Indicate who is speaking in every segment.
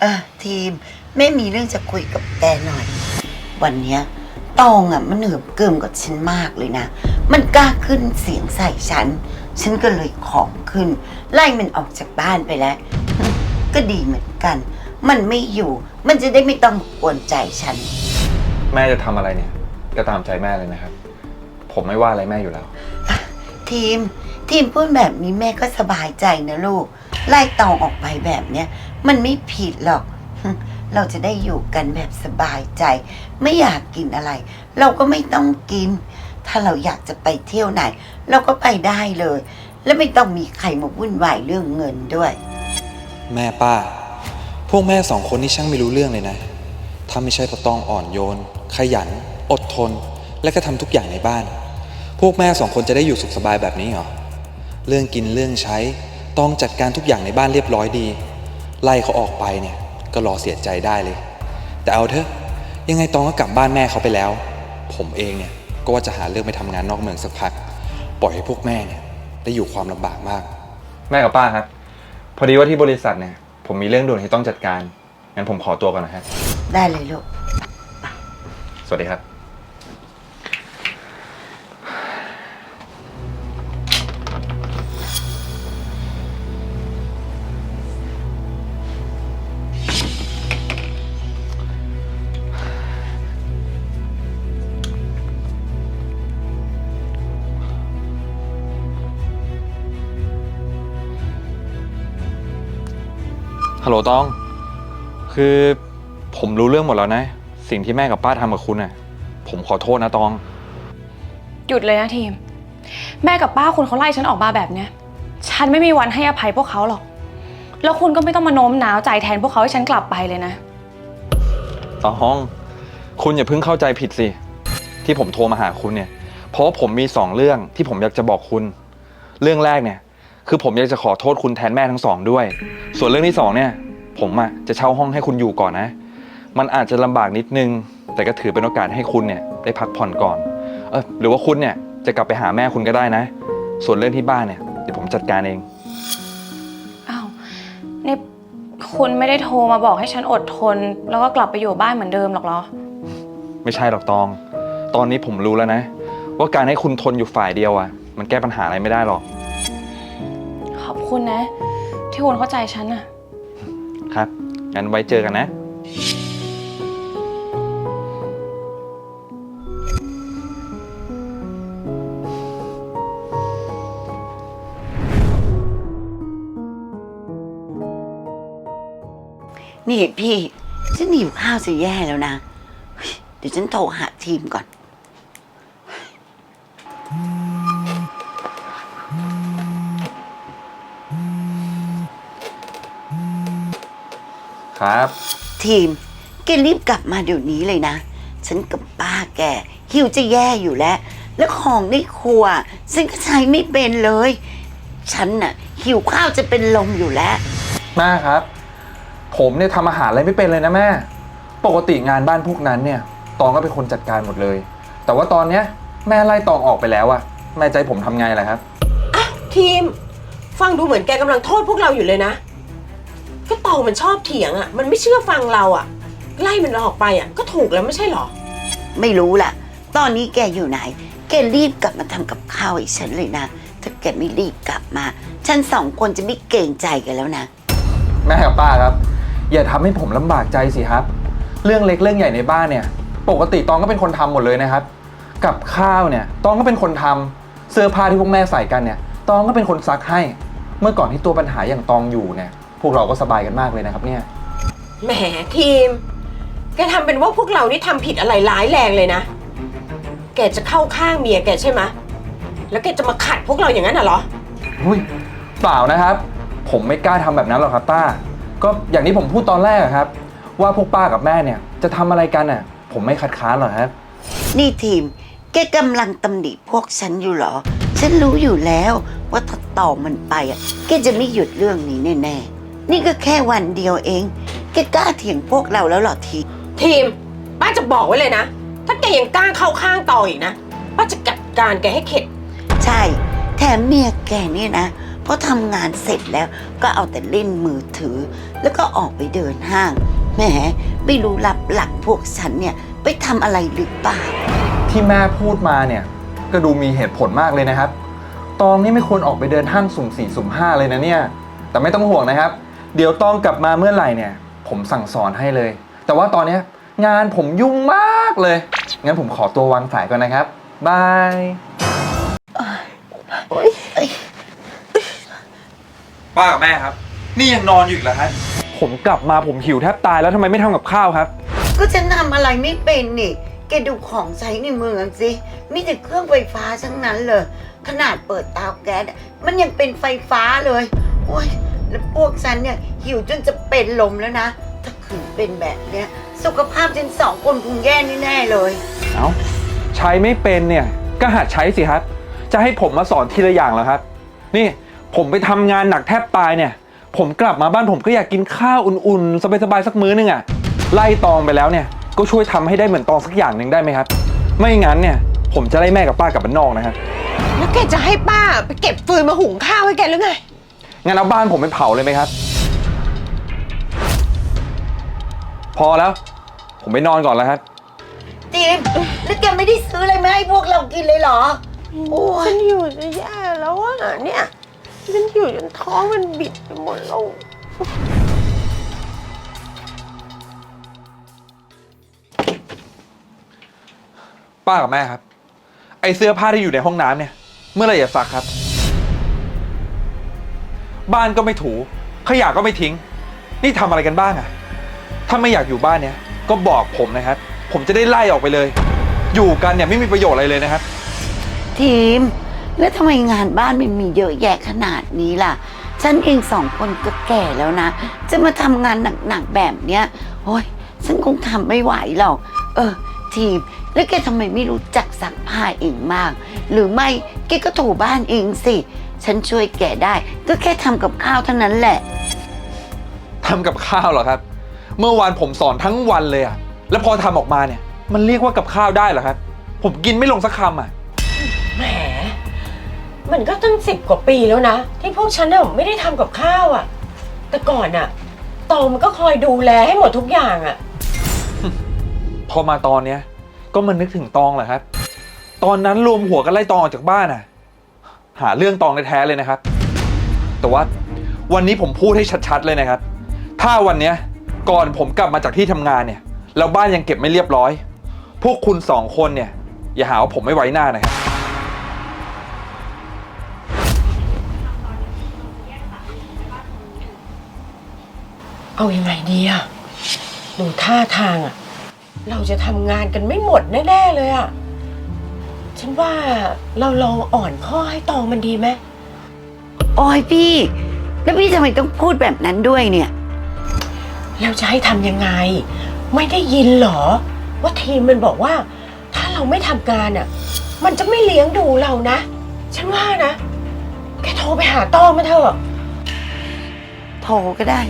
Speaker 1: เออทีมไม่มีเรื่องจะคุยกับแกหน่อย วันเนี้ยตองอะมันเหนือบเกิมกับฉันมากเลยนะ มันกล้าขึ้นเสียงใส่ฉัน ฉันก็เลยของขึ้น ไล่มันออกจากบ้านไปแล้ว ก็ดีเหมือนกัน มันไม่อยู่ มันจะได้ไม่ต้องกวนใจฉัน
Speaker 2: แม่จะทำอะไรเนี่ย ก็ตามใจแม่เลยนะครับ ผมไม่ว่าอะไรแม่อยู่แล้ว
Speaker 1: ทีม ทีมพูดแบบนี้แม่ก็สบายใจนะลูก ไล่ตองออกไปแบบเนี้ย มันไม่ผิดหรอก เราจะได้อยู่กันแบบสบายใจ ไม่อยากกินอะไร เราก็ไม่ต้องกิน ถ้าเราอยากจะไปเที่ยวไหน เราก็ไปได้เลย แล้วไม่ต้องมีใครมาวุ่นวายเรื่องเงินด้วย
Speaker 3: แม่ป้า พวกแม่สองคนนี่ช่างไม่รู้เรื่องเลยนะ ถ้าไม่ใช่เพราะตองอ่อนโยน ขยัน อดทน และก็ทำทุกอย่างในบ้าน พวกแม่สองคนจะได้อยู่สุขสบายแบบนี้เหรอ เรื่องกินเรื่องใช้ ต้องจัดการทุกอย่างในบ้านเรียบร้อยดี ไล่เขาออกไปเนี่ยก็รอเสียใจได้เลย แต่เอาเถอะยังไงตองก็กลับบ้านแม่เขาไปแล้ว ผมเองเนี่ยก็ว่าจะหาเรื่องไปทำงานนอกเมืองสักพัก ปล่อยให้พวกแม่เนี่ยได้อยู่ความลำบากมาก
Speaker 2: แม่กับป้าครับ พอดีว่าที่บริษัทเนี่ย ผมมีเรื่องด่วนที่ต้องจัดการงั้นผมขอตัวก่อนนะครับ
Speaker 1: ได้เลยลูก
Speaker 2: สวัสดีครับ ฮัลโหลตอง คือผมรู้เรื่องหมดแล้วนะ สิ่งที่แม่กับป้าทำกับคุณน่ะ ผมขอโทษนะตอง
Speaker 4: หยุดเลยนะทีม แม่กับป้าคุณเขาไล่ฉันออกมาแบบเนี้ย ฉันไม่มีวันให้อภัยพวกเขาหรอก แล้วคุณก็ไม่ต้องมาโน้มน้าวใจแทนพวกเขาให้ฉันกลับไปเลยนะ
Speaker 2: ตอง คุณอย่าเพิ่งเข้าใจผิดสิ ที่ผมโทรมาหาคุณเนี่ย เพราะว่าผมมีสองเรื่องที่ผมอยากจะบอกคุณ เรื่องแรกเนี่ย คือผมอยากจะขอโทษคุณแทนแม่ทั้งสองด้วย ส่วนเรื่องที่สองเนี่ย ผมอะจะเช่าห้องให้คุณอยู่ก่อนนะ มันอาจจะลำบากนิดนึง แต่ก็ถือเป็นโอกาสให้คุณเนี่ยได้พักผ่อนก่อน เออหรือว่าคุณเนี่ยจะกลับไปหาแม่คุณก็ได้นะ ส่วนเรื่องที่บ้านเนี่ยเดี๋ยวผมจัดการเอง
Speaker 4: อ้าวนี่คุณไม่ได้โทรมาบอกให้ฉันอดทน แล้วก็กลับไปอยู่บ้านเหมือนเดิมหรอกเหรอ
Speaker 2: ไม่ใช่หรอกตอง ตอนนี้ผมรู้แล้วนะ ว่าการให้คุณทนอยู่ฝ่ายเดียวอะมันแก้ปัญหาอะไรไม่ได้หรอก
Speaker 4: ขอบ คุณนะ ที่คุณเข้าใจฉันอะ
Speaker 2: ครับ งั้นไว้เจอกันนะ
Speaker 1: นี่พี่ ฉันหิวข้าวจะแย่แล้วนะเฮ้ยเดี๋ยวฉันโทรหาทีมก่อน
Speaker 2: ครับ
Speaker 1: ทีมแกรีบกลับมาเดี๋ยวนี้เลยนะ ฉันกับป้าแกหิวจะแย่อยู่แล้ว แล้วของในครัวฉันก็ใช้ไม่เป็นเลย ฉันน่ะหิวข้าวจะเป็นลมอยู่แล้ว
Speaker 2: แม่ครับ ผมเนี่ยทำอาหารอะไรไม่เป็นเลยนะแม่ ปกติงานบ้านพวกนั้นเนี่ยตองก็เป็นคนจัดการหมดเลย แต่ว่าตอนเนี้ยแม่ไล่ตองออกไปแล้วอะแม่ใจผมทำไงล่ะครับ
Speaker 5: ทีม ฟังดูเหมือนแกกำลังโทษพวกเราอยู่เลยนะ ก็ตองมันชอบเถียงอะ่ะ มันไม่เชื่อฟังเราอะ่ะ ไล่มันออกไปอะ่ะ ก็ถูกแล้วไม่ใช่เหรอ
Speaker 1: ไม่รู้ล่ะ ตอนนี้แกอยู่ไหน แกรีบกลับมาทำกับข้าวให้ฉันเลยนะ ถ้าแกไม่รีบกลับมา ฉันสองคนจะไม่เกรงใจกันแล้วนะ
Speaker 2: แม่กับป้าครับ อย่าทำให้ผมลำบากใจสิครับ เรื่องเล็กเรื่องใหญ่ในบ้านเนี่ย ปกติตองก็เป็นคนทำหมดเลยนะครับ กับข้าวเนี่ยตองก็เป็นคนทำเสื้อผ้าที่พวกแม่ใส่กันเนี่ยตองก็เป็นคนซักให้ เมื่อก่อนที่ตัวปัญหาอย่างตองอยู่เนี่ยพ วกเราก็สบายกันมากเลยนะครับเนี่ย
Speaker 5: แหมทีม แกทำเป็นว่าพวกเรานี่ทำผิดอะไรร้ายแรงเลยนะ แกจะเข้าข้างเมียแกใช่ไหมแล้วแกจะมาขัดพวกเราอย่างนั้นน่ะเหรอ
Speaker 2: อุ้ยเปล่านะครับ ผมไม่กล้าทำแบบนั้นหรอกครับป้า ก็อย่างที่ผมพูดตอนแรกอะครับ ว่าพวกป้ากับแม่เนี่ยจะทำอะไรกันน่ะ ผมไม่คัดค้านหรอกครับ
Speaker 1: นี่ทีม แกกำลังตำหนิพวกฉันอยู่เหรอ ฉันรู้อยู่แล้วว่าถ้าต่อมันไปอะแกจะไม่หยุดเรื่องนี้แน่ๆ นี่ก็แค่วันเดียวเอง แกกล้าเถียงพวกเราแล้วเหรอทีม
Speaker 5: ทีม ป้าจะบอกไว้เลยนะ ถ้าแกยังกล้าเข้าข้างต่ออีกนะ ป้าจะจัดการแกให้เข็ด
Speaker 1: ใช่ แถมเมียแกเนี่ยนะพอทำงานเสร็จแล้วก็เอาแต่เล่นมือถือ แล้วก็ออกไปเดินห้างแหมไม่รู้รับหลักพวกฉันเนี่ยไปทำอะไรหรือเปล่า
Speaker 2: ที่แม่พูดมาเนี่ย ก็ดูมีเหตุผลมากเลยนะครับ ตองนี่ไม่ควรออกไปเดินห้างสุ่มสี่สุ่มห้าเลยนะเนี่ย แต่ไม่ต้องห่วงนะครับ เดี๋ยวตองกลับมาเมื่อไหร่เนี่ย ผมสั่งสอนให้เลย แต่ว่าตอนเนี้ยงานผมยุ่งมากเลย งั้นผมขอตัววางสายก่อนนะครับบายป้ากับแม่ครับ นี่ยังนอนอยู่อีกเหรอครับผมกลับมาผมหิวแทบตายแล้วทำไมไม่ทำกับข้าวครับ
Speaker 1: ก็ฉันทำอะไรไม่เป็นนี่ แกดูของใช้ในเมืองสิ มีแต่เครื่องไฟฟ้าทั้งนั้นเลย ขนาดเปิดเตาแก๊สอะมันยังเป็นไฟฟ้าเลย โอ้ย แล้วพวกฉันเนี่ยหิวจนจะเป็นลมแล้วนะ ถ้าขืนเป็นแบบเนี้ย สุขภาพฉันสองคนคงแย่แน่ๆเลย
Speaker 2: เอา้าใช้ไม่เป็นเนี่ย ก็หัดใช้สิครับ จะให้ผมมาสอนทีละอย่างเหรอครับ นี่ผมไปทำงานหนักแทบตายเนี่ย ผมกลับมาบ้านผมก็อยากกินข้าวอุ่นๆ สบายๆสักมื้อนึงอะ่ะไล่ตองไปแล้วเนี่ย ก็ช่วยทำให้ได้เหมือนตองสักอย่างหนึ่งได้ไหมครับ ไม่งั้นเนี่ย ผมจะไล่แม่กับป้ากลับบ้านนอกนะครับ
Speaker 5: แล้วแกจะให้ป้าไปเก็บฟืนมาหุงข้าวให้แกหรือไง
Speaker 2: งั้นเอาบ้านผมไปเผาเลยไหมครับ พอแล้ว ผมไปนอนก่อนแล้วครับ
Speaker 1: จีมแล้วแกไม่ได้ซื้ออะไรมาให้พวกเรากินเลยเหรอ โอ้ย
Speaker 5: ฉันอยู่จะแย่แล้วอะเนี่ยฉันอยู่จนท้องมันบิดไปหมดแล้ว
Speaker 2: ป้ากับแม่ครับ ไอเสื้อผ้าที่อยู่ในห้องน้ำเนี่ย เมื่อไหรจะซักครับ บ้านก็ไม่ถูขยะก็ไม่ทิ้ง นี่ทำอะไรกันบ้างอะถ้าไม่อยากอยู่บ้านเนี่ย ก็บอกผมนะครับ ผมจะได้ไล่ออกไปเลย อยู่กันเนี่ยไม่มีประโยชน์อะไรเลยนะครับ
Speaker 1: ทีม แล้วทำไมงานบ้านมันมีเยอะแยะขนาดนี้ล่ะ ฉันเองสองคนก็แก่แล้วนะ จะมาทำงานหนักๆแบบเนี้ยโอ้ยฉันคงทำไม่ไหวหรอก เออ ทีม แล้วแกทำไมไม่รู้จักซักผ้าเองมาก หรือไม่แกก็ถูบ้านเองสิ ฉันช่วยแกได้ ก็แค่ทำกับข้าวเท่านั้นแหละ
Speaker 2: ทำกับข้าวเหรอครับ เมื่อวานผมสอนทั้งวันเลยอะแล้วพอทำออกมาเนี่ย มันเรียกว่ากับข้าวได้เหรอครับ ผมกินไม่ลงสักคำอะ
Speaker 5: แหม มันก็ตั้งสิบกว่าปีแล้วนะ ที่พวกฉันน่ะไม่ได้ทำกับข้าวอะ แต่ก่อนอะตองมันก็คอยดูแลให้หมดทุกอย่างอะ
Speaker 2: พอมาตอนเนี้ย ก็มันนึกถึงตองแหละครับ ตอนนั้นรวมหัวกันไล่ตองออกจากบ้านอะหาเรื่องตองแท้ๆเลยนะครับ แต่ว่าวันนี้ผมพูดให้ชัดๆเลยนะครับ ถ้าวันเนี้ยก่อนผมกลับมาจากที่ทำงานเนี่ยแล้วบ้านยังเก็บไม่เรียบร้อย พวกคุณสองคนเนี่ย อย่าหาว่าผมไม่ไว้หน้านะครับ
Speaker 5: เอาอยัางไงดีอะดูท่าทางอะเราจะทำงานกันไม่หมดแน่ ๆ เลยอะฉันว่าเราลองอ่อนข้อให้ตองมันดีไหม
Speaker 1: โอ้ยพี่ แล้วพี่ทำไมต้องพูดแบบนั้นด้วยเนี่ย
Speaker 5: แล้วจะให้ทำยังไง ไม่ได้ยินเหรอ ว่าทีมมันบอกว่า ถ้าเราไม่ทำงานอะ มันจะไม่เลี้ยงดูเรานะ ฉันว่านะ แกโทรไปหาตองมาเถอะ
Speaker 1: โทรก็ได้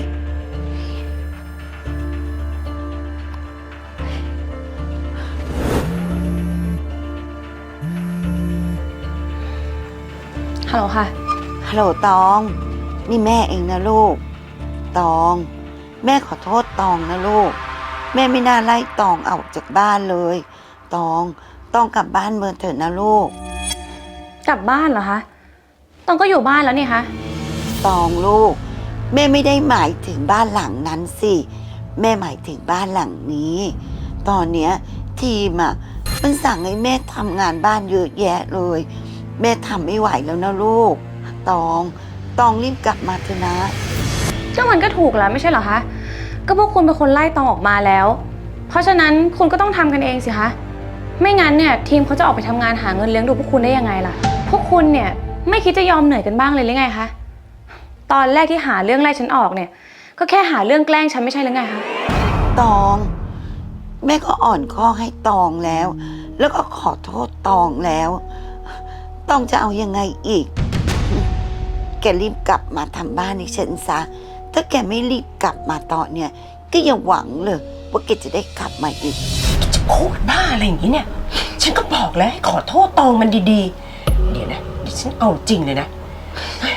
Speaker 4: ฮัลโหลค่ะ
Speaker 1: ฮัลโหลตอง นี่แม่เองนะลูก ตอง แม่ขอโทษตองนะลูก แม่ไม่น่าไล่ตองออกจากบ้านเลย ตองต้องกลับบ้านเมืองเถอะนะลูก
Speaker 4: กลับบ้านเหรอคะตองก็อยู่บ้านแล้วนี่คะ
Speaker 1: ตองลูก แม่ไม่ได้หมายถึงบ้านหลังนั้นสิ แม่หมายถึงบ้านหลังนี้ ตอนเนี้ยทีมอะมันสั่งให้แม่ทำงานบ้านเยอะแยะเลย แม่ทำไม่ไหวแล้วนะลูก ตอง ตองรีบกลับมาเถอะนะ
Speaker 4: ก็มันก็ถูกแล้วไม่ใช่เหรอคะ ก็พวกคุณเป็นคนไล่ตองออกมาแล้ว เพราะฉะนั้นคุณก็ต้องทำกันเองสิคะ ไม่งั้นเนี่ยทีมเขาจะออกไปทำงานหาเงินเลี้ยงดูพวกคุณได้ยังไงล่ะ พวกคุณเนี่ยไม่คิดจะยอมเหนื่อยกันบ้างเลยหรือไงคะ ตอนแรกที่หาเรื่องไล่ฉันออกเนี่ย ก็แค่หาเรื่องแกล้งฉันไม่ใช่หรือไงคะ
Speaker 1: ตอง แม่ก็อ่อนข้อให้ตองแล้ว แล้วก็ขอโทษตองแล้ว ตองจะเอายังไงอีกแก รีบกลับมาทำบ้านให้ฉันซะ ถ้าแกไม่รีบกลับมาตอนเนี่ย ก็อย่าหวังเลยว่าแกจะได้กลับมาอีก
Speaker 5: จะพูดบ้าอะไรอย่างนี้เนี่ย ฉันก็บอกแล้วให้ขอโทษตองมันดีๆ เดี๋ยวนะเดี๋ยวฉันเอาจริงเลยนะเฮ้ย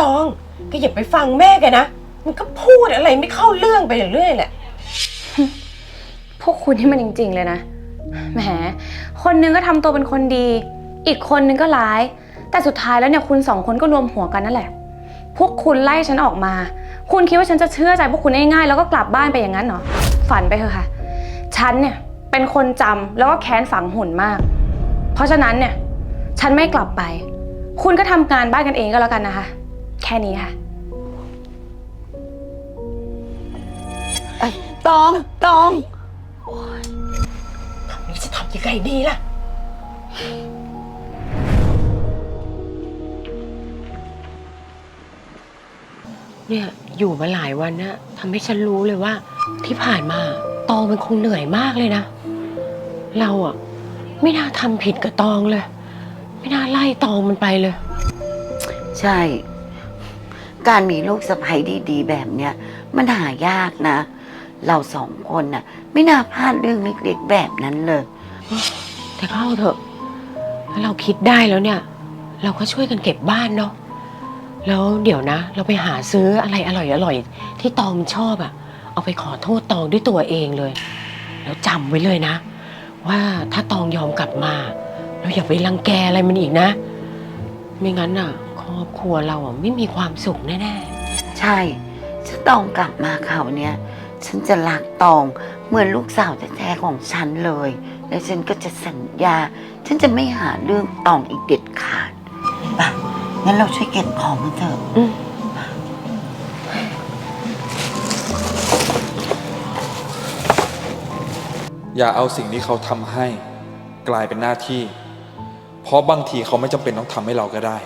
Speaker 5: ตองก็อย่าไปฟังแม่แกนะ มันก็พูดอะไรไม่เข้าเรื่องไปเรื่อยๆแหละ
Speaker 4: พวกคุณนี่มันจริง ๆ เลยนะ แหม คนนึงก็ทำตัวเป็นคนดี อีกคนนึงก็ร้าย แต่สุดท้ายแล้วเนี่ยคุณสองคนก็รวมหัวกันนั่นแหละ พวกคุณไล่ฉันออกมา คุณคิดว่าฉันจะเชื่อใจพวกคุณง่ายๆแล้วก็กลับบ้านไปอย่างนั้นเหรอ ฝันไปเถอะค่ะ ฉันเนี่ยเป็นคนจำแล้วก็แค้นฝังหุ่นมาก เพราะฉะนั้นเนี่ยฉันไม่กลับไป คุณก็ทำงานบ้านกันเองก็แล้วกันนะคะ แค่นี้ค่ะ
Speaker 1: เอ้ยตอง ตอง
Speaker 5: นี่จะทำยังไงดีล่ะ เนี่ยอยู่มาหลายวันนะทำให้ฉันรู้เลยว่า ที่ผ่านมาตองมันคงเหนื่อยมากเลยนะ เราอะไม่น่าทำผิดกับตองเลย ไม่น่าไล่ตองมันไปเลย
Speaker 1: ใช่ การมีลูกสะใภ้ดีๆ แบบเนี้ยมันหายากนะ เราสองคนน่ะ ไม่น่าพลาดเรื่องเล็กๆแบบนั้นเลย
Speaker 5: แต่ก็เอาเถอะถ้าเราคิดได้แล้วเนี่ย เราก็ช่วยกันเก็บบ้านเนาะ แล้วเดี๋ยวนะ เราไปหาซื้ออะไรอร่อยๆที่ตองมันชอบอะเอาไปขอโทษตองด้วยตัวเองเลย แล้วจำไว้เลยนะ ว่าถ้าตองยอมกลับมาเราอย่าไปรังแกอะไรมันอีกนะ ไม่งั้นน่ะ ครอบครัวเราอะไม่มีความสุขแน่
Speaker 1: ใช่ถ้าตองกลับมาคราวเนี้ยฉันจะรักตองเหมือนลูกสาวแท้ๆของฉันเลย และฉันก็จะสัญญา ฉันจะไม่หาเรื่องตองอีกเด็ดขาดไป งั้นเราช่วยเก็บของกันเถอะ
Speaker 5: ๆอืม
Speaker 3: อย่าเอาสิ่งที่เขาทำให้ กลายเป็นหน้าที่ เพราะบางทีเขาไม่จำเป็นต้องทำให้เราก็ได้